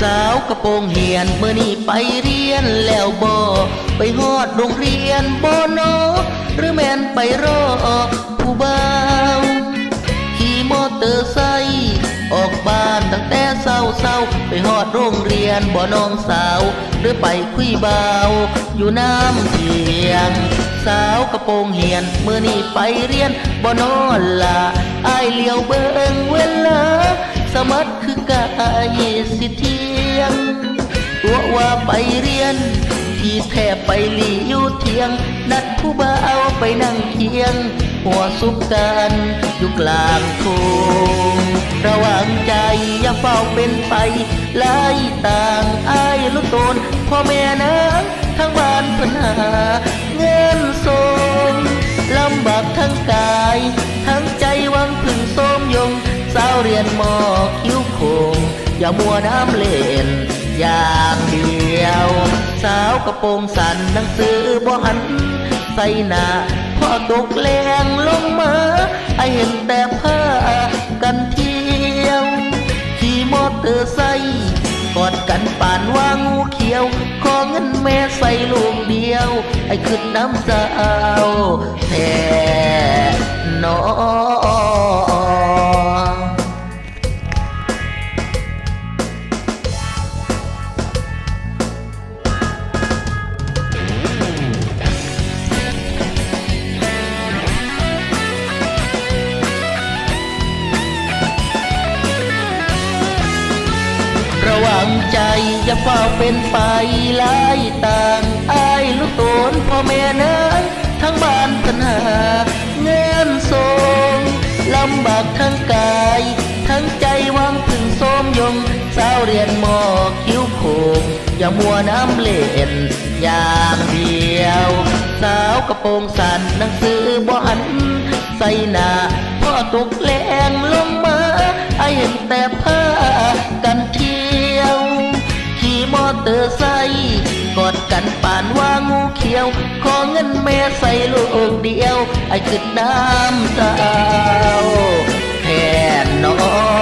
สาวกระโปรงเหียนเมื่อนี่ไปเรียนแล้วบ่ไปฮอดโรงเรียนบ่นอหรือแม่นไปรอผู้บ่าวขี่มอเตอร์ไซค์ออกบ้านตั้งแต่เศร้าเศร้าไปฮอดโรงเรียนบ่น้องสาว หรือไปคุยบ่าวอยู่น้ำเทียง สาวกระโปรงเหียนเมื่อนี่ไปเรียนบ่นอนละอายเลี้ยวเบิ่งเวลา มัดคือกายสิเทียงตัวว่าไปเรียน ที่แทบไปหลีอยู่เทียง นัดผู้บ่าวไปนั่งเคียง หัวสุกกันอยู่กลางทุ่งระวังใจอย่าเฝ้าเป็นไปไล่ต่างอายลุตนพ่อแม่นะทั้งบ้านพนา สาวเรียนมอคิ้วโคงอย่ามัวน้ำเล่นอย่างเดียว สาวกระโปรงสันหนังสือบ่หัน ใส่หน้าพอตกแรงลงมาไอเห็นแต่ผ้ากันเที่ยว ขี่มอเตอร์ไซค์กอดกันป่านว่างูเขียว ขอเงินแม่ใส่ลูกเดียว ไอ้ขึ้นน้ำสาวแท้นอ ใจอย่าเฝ้าเป็นไปหลายต่างอายลูกโตนพ่อแม่นะทั้งบ้านปัญหาเงินส่งลำบากทั้งกาย ทั้งใจวังพึ่งโสมยงสาวเรียนหมอคิ้วโคงอย่ามัวน้ำเล่นอย่างเดียว สาวกระโปรงสันหนังสือบ่หัน ใส่หน้าพ่อตกแรงลงมาไอเห็นแต่ผ้า เตอร์ไซค์กอดกันป่านว่างูเขียว ขอเงินแม่ใส่ลูกเดียว ไอ้กึดนน้ำสาวแทนน้อง